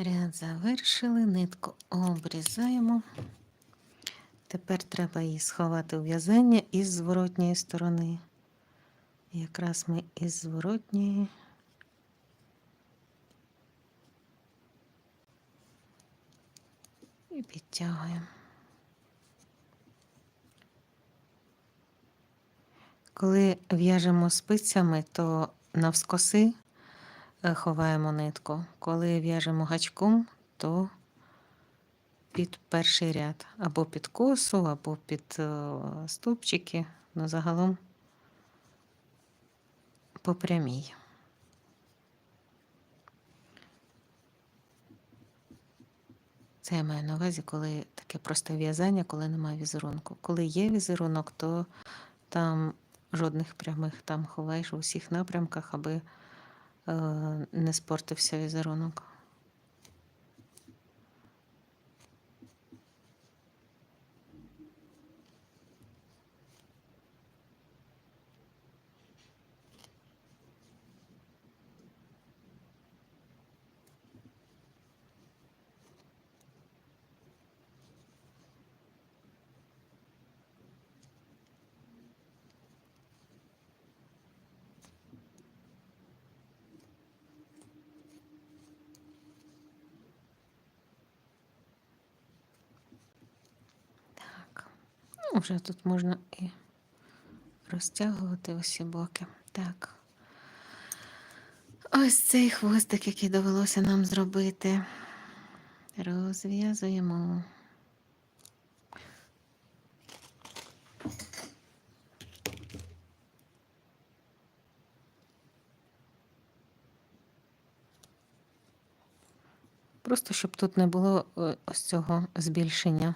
Ряд завершили, нитку обрізаємо. Тепер треба її сховати у в'язання із зворотньої сторони. Якраз ми із зворотньої. І підтягуємо. Коли в'яжемо спицями, то навскоси ховаємо нитку. Коли в'яжемо гачком, то під перший ряд, або під косу, або під е, стовпчики, ну загалом по прямій. Це я маю на увазі, коли таке просте в'язання, коли немає візерунку. Коли є візерунок, то там жодних прямих там ховаєш у всіх напрямках, аби е, не спортився візерунок. Вже тут можна і розтягувати усі боки. Так. Ось цей хвостик, який довелося нам зробити. Розв'язуємо. Просто щоб тут не було е, ось цього збільшення.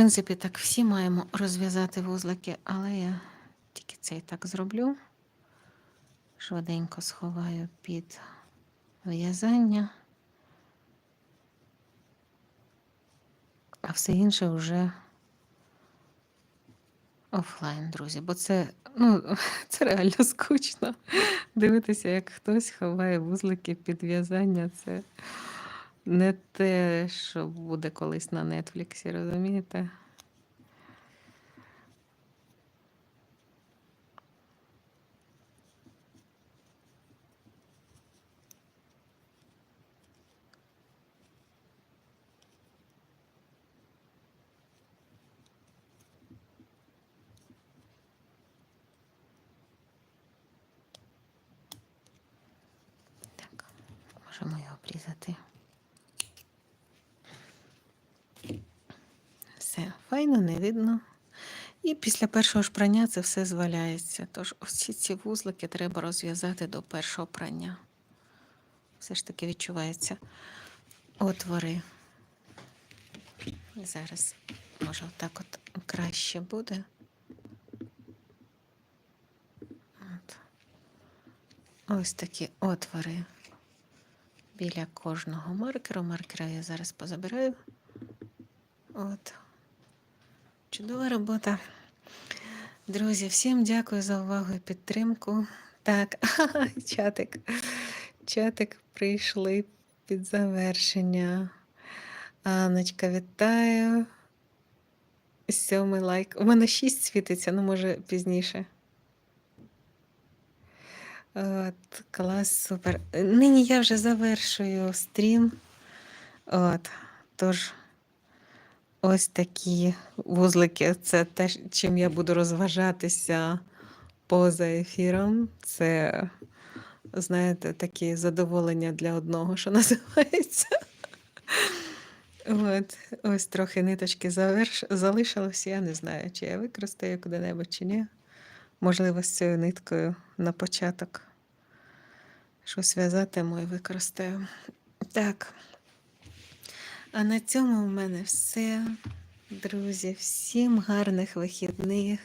Принципі, так всі маємо розв'язати вузлики, але я тільки цей так зроблю. Швиденько сховаю під в'язання, а все інше вже офлайн, друзі, бо це, ну, це реально скучно. Дивитися, як хтось ховає вузлики під в'язання. Це не те, що буде колись на Нетфліксі, розумієте? Можемо його обрізати. Все, файно, не видно. І після першого ж прання це все зваляється. Тож ось ці вузлики треба розв'язати до першого прання. Все ж таки відчувається отвори. Зараз, може, отак от краще буде. От. Ось такі отвори біля кожного маркеру. Маркера я зараз позабираю. От. Чудова робота. Друзі, всім дякую за увагу і підтримку. Так, чатик. Чатик прийшли під завершення. Анночка, вітаю. Сьомий лайк. У мене шість світиться, ну може пізніше. От, клас, супер. Нині я вже завершую стрім. От, тож, ось такі вузлики. Це те, чим я буду розважатися поза ефіром. Це, знаєте, такі задоволення для одного, що називається. От, ось трохи ниточки заверш... залишилось. Я не знаю, чи я використаю куди-небудь, чи ні. Можливо, з цією ниткою на початок. Щось в'язатиму і використаю. Так. А на цьому в мене все. Друзі, всім гарних вихідних,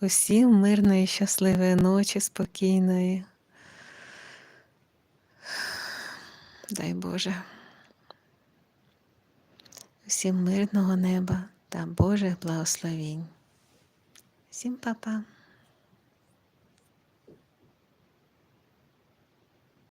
усім мирної, щасливої ночі, спокійної. Дай Боже. Всім мирного неба та Божих благословінь. Всім па-па.